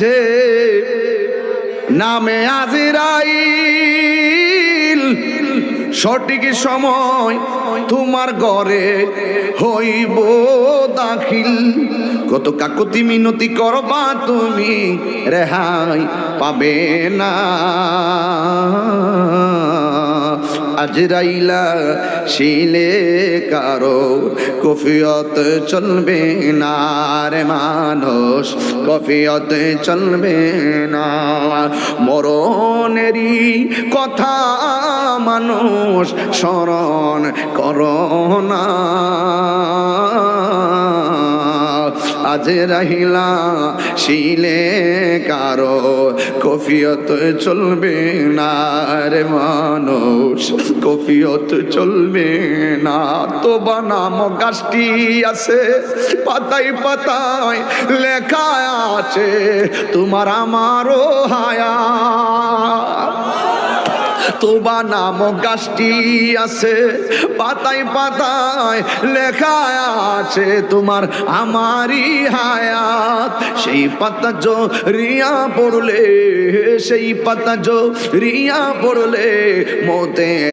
যে নামে আজিরাইল, সঠিক সময় তোমার ঘরে হইব দাখিল। কত কাকতি মিনতি করবা তুমি, রেহাই পাবে না। আজরাইলা, শিলে কারও কফিয়ত চলবে না রে মানুষ, কফিয়ত চলবে না। মরণেরই কথা মানুষ স্মরণ করোনা আজ রাহিলা, শিলে কারও কফিয়ত চলবে না রে মানুষ, কফিয়ত চলবে না। তো বানাম গাছটি আছে, পাতায় পাতায় লেখা আছে, তোমার আমারও হায়া। তোবা নাম গাছটি আছে, পাতায় পাতায় লেখা আছে তোমার আমারই হায়াত। সেই পাতা জো রিয়া পড়লে, সেই পাতা জো রিয়া পড়লে মতে